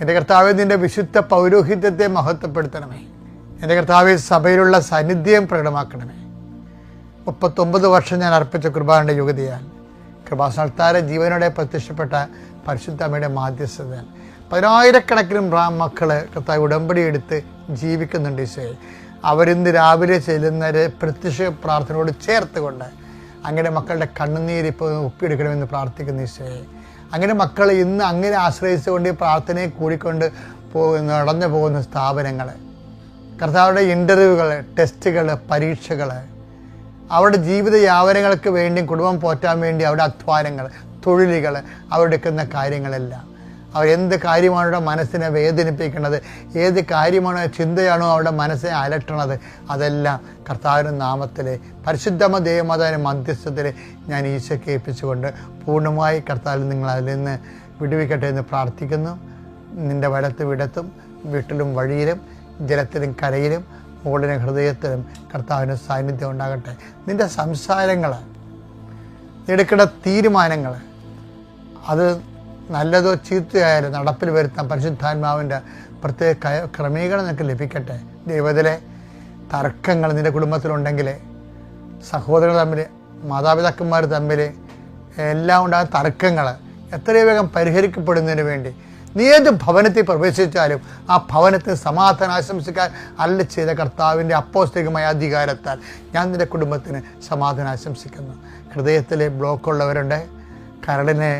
എന്റെ കർത്താവ്യത്തിന്റെ വിശുദ്ധ പൗരോഹിത്യത്തെ മഹത്വപ്പെടുത്തണമേ. എന്റെ കർത്താവ് സഭയിലുള്ള സാന്നിധ്യം പ്രകടമാക്കണമേ. മുപ്പത്തൊമ്പത് വർഷം ഞാൻ അർപ്പിച്ച കുർബാനയുടെ യുഗതിയാൽ കൃപാസ്ഥാന ജീവനോടെ പ്രത്യക്ഷപ്പെട്ട പരിശുദ്ധ അമ്മയുടെ മാധ്യസ്ഥതയാൽ പതിനായിരക്കണക്കിന് ബ്രാ- മക്കൾ കർത്താവ് ഉടമ്പടി എടുത്ത് ജീവിക്കുന്നുണ്ട് ഈശോയെ. അവരിന്ന് രാവിലെ ചെല്ലുന്നവരെ പ്രത്യക്ഷ പ്രാർത്ഥനയോട് ചേർത്തുകൊണ്ട് അങ്ങനെ മക്കളുടെ കണ്ണുനീര് ഇപ്പോൾ ഒപ്പിയെടുക്കണമെന്ന് പ്രാർത്ഥിക്കുന്ന ഈശോയെ. അങ്ങനെ മക്കൾ ഇന്ന് അങ്ങനെ ആശ്രയിച്ചുകൊണ്ട് പ്രാർത്ഥനയെ കൂടിക്കൊണ്ട് നടന്നു പോകുന്ന സ്ഥാപനങ്ങൾ കർത്താവുടെ ഇന്റർവ്യൂകൾ ടെസ്റ്റുകൾ പരീക്ഷകൾ അവരുടെ ജീവിത യാവനങ്ങൾക്ക് വേണ്ടി കുടുംബം പോറ്റാൻ വേണ്ടി അവരുടെ അധ്വാനങ്ങൾ തൊഴിലുകൾ അവരെടുക്കുന്ന കാര്യങ്ങളെല്ലാം. അവർ എന്ത് കാര്യമാണ് അവരുടെ മനസ്സിനെ വേദനിപ്പിക്കുന്നത്? ഏത് കാര്യമാണ് ചിന്തയാണോ അവരുടെ മനസ്സിനെ അലട്ടണത് അതെല്ലാം കർത്താവിന്റെ നാമത്തിൽ പരിശുദ്ധമ ദേവമാതാവിന്റെ മധ്യസ്ഥത്തിൽ ഞാൻ ഈശോയ്ക്ക് ഏൽപ്പിച്ചുകൊണ്ട് പൂർണമായി കർത്താവിൽ നിങ്ങൾ അതിൽ നിന്ന് വിടുവിക്കട്ടെ എന്ന് പ്രാർത്ഥിക്കുന്നു. നിന്റെ വലത്ത് വിടത്തും വീട്ടിലും വഴിയിലും ജലത്തിലും കരയിലും മുകളിലെ ഹൃദയത്തിലും കർത്താവിന്റെ സാന്നിധ്യം ഉണ്ടാകട്ടെ. നിന്റെ സംസാരങ്ങൾ എടുക്കേണ്ട തീരുമാനങ്ങൾ അത് നല്ലതോ ചീത്തയായാലും നടപ്പിൽ വരുത്താൻ പരിശുദ്ധാത്മാവിന്റെ പ്രത്യേക ക്രമീകരണം നിനക്ക് ലഭിക്കട്ടെ. ദൈവത്തിലെ തർക്കങ്ങൾ നിന്റെ കുടുംബത്തിലുണ്ടെങ്കിൽ സഹോദരങ്ങൾ തമ്മിൽ മാതാപിതാക്കന്മാർ തമ്മിൽ എല്ലാം ഉണ്ടായ തർക്കങ്ങൾ എത്രയും വേഗം പരിഹരിക്കപ്പെടുന്നതിന് വേണ്ടി നീ ഏത് ഭവനത്തിൽ പ്രവേശിച്ചാലും ആ ഭവനത്തിന് സമാധാനം ആശംസിക്കാൻ അല്ല ചെയ്ത കർത്താവിന്റെ അപ്പോസ്തികമായ അധികാരത്താൽ ഞാൻ നിന്റെ കുടുംബത്തിന് സമാധാനം ആശംസിക്കുന്നു. ഹൃദയത്തിലെ ബ്ലോക്ക് ഉള്ളവരുണ്ട്. കരളിന്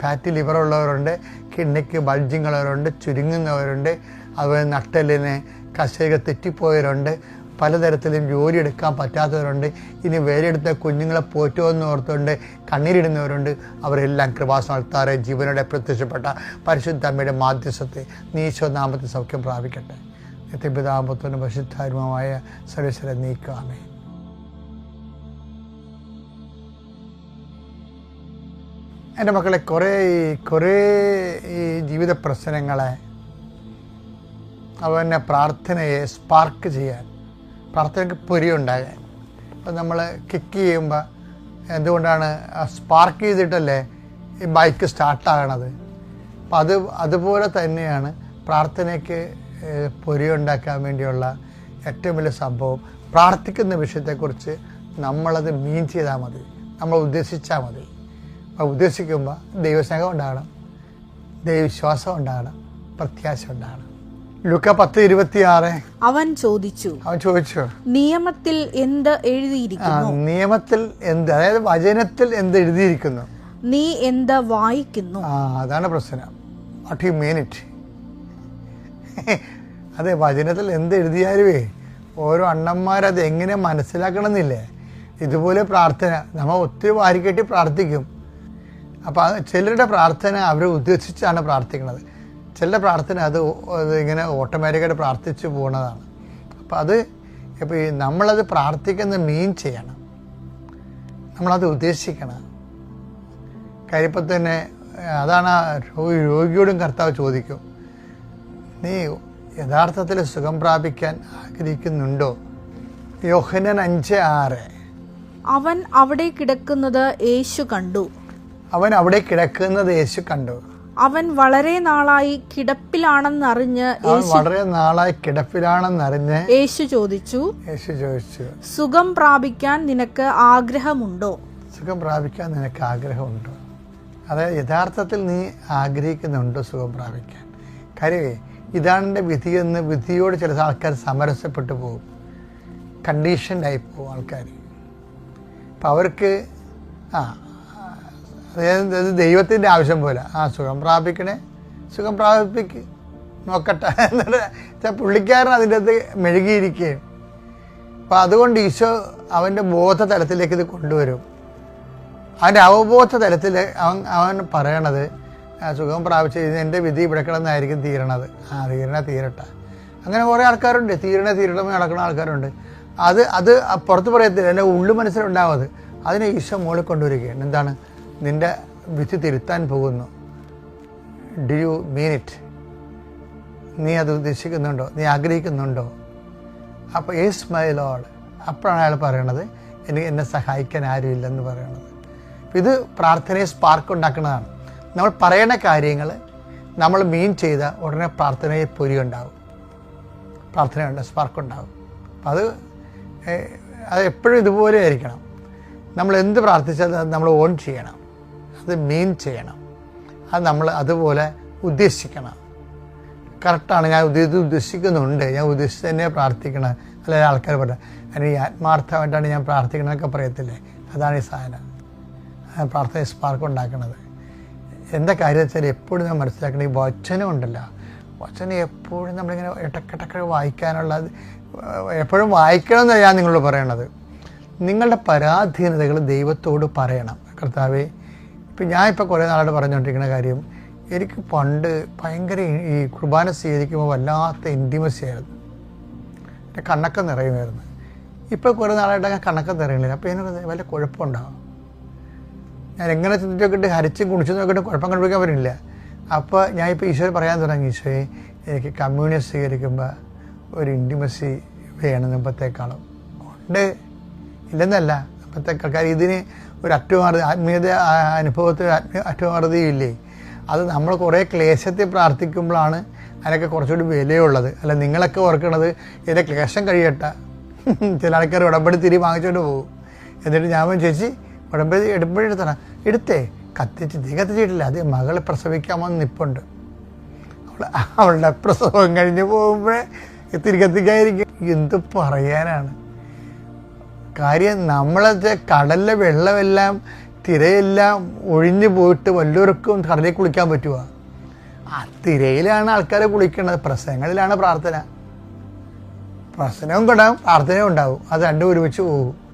ഫാറ്റി ലിവർ ഉള്ളവരുണ്ട് കിഡ്നിക്ക് ബൾജിങ്ങുള്ളവരുണ്ട് ചുരുങ്ങുന്നവരുണ്ട് അതുപോലെ നട്ടലിന് കശേക തെറ്റിപ്പോയവരുണ്ട് പലതരത്തിലും ജോലി എടുക്കാൻ പറ്റാത്തവരുണ്ട് ഇനി വേരെടുത്ത കുഞ്ഞുങ്ങളെ പോറ്റുമെന്ന് ഓർത്തുകൊണ്ട് കണ്ണീരിടുന്നവരുണ്ട് അവരെല്ലാം കൃപാസനത്താറെ ജീവനോടെ പ്രത്യക്ഷപ്പെട്ട പരിശുദ്ധ അമ്മയുടെ മാധ്യസ്ഥത്തെ നീശോനാമത്തെ സൗഖ്യം പ്രാപിക്കട്ടെ. നിത്യപിതാമ്പത്വനും പരിശുദ്ധാത്മമായ സർവീശ്വരെ നീക്കാമേ. എന്റെ മക്കളെ കുറേ കുറേ ഈ ജീവിത പ്രശ്നങ്ങളെ അവനെ പ്രാർത്ഥനയെ സ്പാർക്ക് ചെയ്യാൻ പ്രാർത്ഥനയ്ക്ക് പൊരിയുണ്ടാകാൻ ഇപ്പം നമ്മൾ കിക്ക് ചെയ്യുമ്പോൾ എന്തുകൊണ്ടാണ് സ്പാർക്ക് ചെയ്തിട്ടല്ലേ ഈ ബൈക്ക് സ്റ്റാർട്ടാകണത് അപ്പം അത് അതുപോലെ തന്നെയാണ് പ്രാർത്ഥനയ്ക്ക് പൊരി പൊരിയുണ്ടാക്കാൻ വേണ്ടിയുള്ള ഏറ്റവും വലിയ സംഭവം. പ്രാർത്ഥിക്കുന്ന വിഷയത്തെക്കുറിച്ച് നമ്മളത് മീൻ ചെയ്താൽ മതി. നമ്മൾ ഉദ്ദേശിച്ചാൽ മതി. ഉദ്ദേശിക്കുമ്പോൾ ദൈവസ്നേഹം ഉണ്ടാകണം. ദൈവവിശ്വാസം ഉണ്ടാകണം. പ്രത്യാശ ഉണ്ടാകണം. ലുക്ക പത്ത് ഇരുപത്തിയാറ്. അവൻ ചോദിച്ചു അവൻ ചോദിച്ചു നിയമത്തിൽ എന്ത് എഴുതിയിരിക്കുന്നു? നിയമത്തിൽ എന്ത് അതായത് വചനത്തിൽ എന്ത് എഴുതിയിരിക്കുന്നു? നീ എന്ത് വായിക്കുന്നു? ആ അതാണ് പ്രശ്നം. വാട്ട് യു മീൻ ഇറ്റ് അതെ വചനത്തിൽ എന്ത് എഴുതിയാലുവേ ഓരോ അണ്ണന്മാരത് എങ്ങനെ മനസ്സിലാക്കണമെന്നില്ലേ? ഇതുപോലെ പ്രാർത്ഥന നമ്മൾ ഒത്തിരി വാരിക്കെട്ടി പ്രാർത്ഥിക്കും. അപ്പോൾ ചിലരുടെ പ്രാർത്ഥന അവർ ഉദ്ദേശിച്ചാണ് പ്രാർത്ഥിക്കുന്നത്. ചിലരുടെ പ്രാർത്ഥന അത് ഇങ്ങനെ ഓട്ടോമാറ്റിക്കായിട്ട് പ്രാർത്ഥിച്ചു പോകുന്നതാണ് അപ്പോൾ അത് ഇപ്പോൾ ഈ നമ്മളത് പ്രാർത്ഥിക്കുന്ന മീൻ ചെയ്യണം. നമ്മളത് ഉദ്ദേശിക്കണം. കാര്യം തന്നെ അതാണ് രോഗിയോടും കർത്താവ് ചോദിക്കും. നീ യഥാർത്ഥത്തിൽ സുഖം പ്രാപിക്കാൻ ആഗ്രഹിക്കുന്നുണ്ടോ? യോഹനൻ അഞ്ച് ആറ്. അവൻ അവിടെ കിടക്കുന്നത് യേശു കണ്ടു. അവൻ അവിടെ കിടക്കുന്നത് യേശു കണ്ടു. അവൻ വളരെ നാളായി കിടപ്പിലാണെന്നറിഞ്ഞ് അവൻ വളരെ നാളായി കിടപ്പിലാണെന്നറിഞ്ഞ് യേശു ചോദിച്ചു യേശു ചോദിച്ചു സുഖം പ്രാപിക്കാൻ നിനക്ക് ആഗ്രഹമുണ്ടോ? സുഖം പ്രാപിക്കാൻ നിനക്ക് ആഗ്രഹമുണ്ടോ? അതായത് യഥാർത്ഥത്തിൽ നീ ആഗ്രഹിക്കുന്നുണ്ടോ സുഖം പ്രാപിക്കാൻ? കാര്യമേ ഇതാണ് എന്റെ വിധിയെന്ന് വിധിയോട് ചില ആൾക്കാർ സമരസപ്പെട്ടു പോകും. കണ്ടീഷൻഡായി പോകും ആൾക്കാർ അപ്പം അവർക്ക് ആ ഇത് ദൈവത്തിന്റെ ആവശ്യം പോലെ. ആ സുഖം പ്രാപിക്കണേ. സുഖം പ്രാപിപ്പിക്ക് നോക്കട്ടെ. എന്നിട്ട് പുള്ളിക്കാരൻ അതിന്റെ അകത്ത് മെഴുകിയിരിക്കുകയും അപ്പം അതുകൊണ്ട് ഈശോ അവന്റെ ബോധ തലത്തിലേക്ക് ഇത് കൊണ്ടുവരും. അവന്റെ അവബോധ തലത്തിൽ അവൻ അവൻ പറയണത് "ആ, സുഖം പ്രാപിച്ച് എന്റെ വിധി ഇവിടെ തീരണത്. ആ തീരണ തീരട്ടെ. അങ്ങനെ കുറേ ആൾക്കാരുണ്ട്. തീരണ തീരണമെന്ന് നടക്കുന്ന ആൾക്കാരുണ്ട്. അത് അത് പുറത്ത് പറയത്തില്ല. എന്റെ ഉള്ളു മനസ്സിലുണ്ടാവത് അതിനെ ഈശോ മുകളിൽ കൊണ്ടുവരികയാണ്. എന്താണ്? നിന്റെ വിധി തിരുത്താൻ പോകുന്നു. ഡു യു മീൻ ഇറ്റ് നീ അത് ഉദ്ദേശിക്കുന്നുണ്ടോ? നീ ആഗ്രഹിക്കുന്നുണ്ടോ? അപ്പോൾ ഏസ് മൈ ലോഡ് അപ്പോഴാണ് അയാൾ പറയണത് എനിക്ക് എന്നെ സഹായിക്കാൻ ആരുമില്ലെന്ന് പറയണത്. ഇത് പ്രാർത്ഥനയെ സ്പാർക്ക് ഉണ്ടാക്കുന്നതാണ്. നമ്മൾ പറയുന്ന കാര്യങ്ങൾ നമ്മൾ മീൻ ചെയ്ത ഉടനെ പ്രാർത്ഥനയെ പൊരി ഉണ്ടാവും. പ്രാർത്ഥനയുണ്ട് സ്പാർക്ക് ഉണ്ടാവും. അപ്പം അത് അത് എപ്പോഴും ഇതുപോലെ ആയിരിക്കണം. നമ്മൾ എന്ത് പ്രാർത്ഥിച്ചാലും അത് നമ്മൾ ഓൺ ചെയ്യണം. അത് മീൻ ചെയ്യണം. അത് നമ്മൾ അതുപോലെ ഉദ്ദേശിക്കണം. കറക്റ്റാണ് ഞാൻ ഉദ്ദേശിച്ച് ഉദ്ദേശിക്കുന്നുണ്ട്. ഞാൻ ഉദ്ദേശിച്ച് തന്നെ പ്രാർത്ഥിക്കണം. അല്ലെങ്കിൽ ആൾക്കാർ പറയാം ഈ ആത്മാർത്ഥമായിട്ടാണ് ഞാൻ പ്രാർത്ഥിക്കണമെന്നൊക്കെ പറയത്തില്ലേ? അതാണ് ഈ സാധനം. പ്രാർത്ഥന സ്പാർക്ക് ഉണ്ടാക്കുന്നത് എന്താ കാര്യം വെച്ചാൽ എപ്പോഴും നമ്മൾ മനസ്സിലാക്കണം ഈ വചനം ഉണ്ടല്ലോ. വചനം എപ്പോഴും നമ്മളിങ്ങനെ ഇടക്കിടക്ക് വായിക്കാനുള്ള എപ്പോഴും വായിക്കണം എന്നാണ് ഞാൻ നിങ്ങളോട് പറയണത്. നിങ്ങളുടെ പരാധീനതകൾ ദൈവത്തോട് പറയണം. കർത്താവേ ഇപ്പം ഞാൻ ഇപ്പോൾ കുറേ നാളായിട്ട് പറഞ്ഞുകൊണ്ടിരിക്കുന്ന കാര്യം എനിക്ക് പണ്ട് ഭയങ്കര ഈ കുർബാന സ്വീകരിക്കുമ്പോൾ വല്ലാത്ത ഇന്റിമസി ആയിരുന്നു. എന്റെ കണ്ണൊക്കെ നിറയുമായിരുന്നു. ഇപ്പോൾ കുറേ നാളായിട്ട് ഞാൻ കണ്ണൊക്കെ നിറയുന്നില്ല. അപ്പോൾ എനിക്ക് വല്ല കുഴപ്പമുണ്ടാകും ഞാൻ എങ്ങനെ ചിന്തിച്ച് നോക്കിയിട്ട് ഹരിച്ചും കുണിച്ചും നോക്കിയിട്ട് കുഴപ്പം കണ്ടുപിടിക്കാൻ പറ്റില്ല അപ്പോൾ ഞാൻ ഇപ്പോൾ ഈശോയെ പറയാൻ തുടങ്ങി ഈശോയെ എനിക്ക് കമ്മ്യൂണിസ്റ്റ് സ്വീകരിക്കുമ്പോൾ ഒരു ഇന്റിമസി വേണം മുമ്പത്തേക്കാളും ഉണ്ട്. ഇല്ലെന്നല്ല കാര്യം ഇതിന് ഒരു അറ്റമാർത്തി ആത്മീയത അനുഭവത്തിൽ ആത്മീയ അറ്റമാർത്തിയില്ലേ അത് നമ്മൾ കുറേ ക്ലേശത്തിൽ പ്രാർത്ഥിക്കുമ്പോഴാണ് അതിനൊക്കെ കുറച്ചുകൂടി വിലയുള്ളത്. അല്ല നിങ്ങളൊക്കെ ഓർക്കണത് ഇതിന്റെ ക്ലേശം കഴിയട്ടെ. ചില ആൾക്കാർ ഉടമ്പടി തിരി വാങ്ങിച്ചുകൊണ്ട് പോകും. എന്നിട്ട് ഞാൻ ചേച്ചി ഉടമ്പടി എടുപ്പടി എടുത്തണം എടുത്തേ. കത്തിച്ച് തീ കത്തിച്ചിട്ടില്ല. അത് മകളെ പ്രസവിക്കാമെന്ന് നിപ്പുണ്ട്. അവൾ അവളുടെ പ്രസവം കഴിഞ്ഞ് പോകുമ്പോഴേ തിരി കത്തിക്കാതിരിക്കും എന്ത് പറയാനാണ്. കാര്യം നമ്മളത് കടലിലെ വെള്ളമെല്ലാം തിരയെല്ലാം ഒഴിഞ്ഞു പോയിട്ട് വല്ലവർക്കും കടലിൽ കുളിക്കാൻ പറ്റുമോ ആ തിരയിലാണ് ആൾക്കാർ കുളിക്കുന്നത് പ്രസംഗങ്ങളിലാണ് പ്രാർത്ഥന. പ്രസനവും പെടാം പ്രാർത്ഥനയും ഉണ്ടാവും. അത് രണ്ടും ഒരുമിച്ച് പോകും.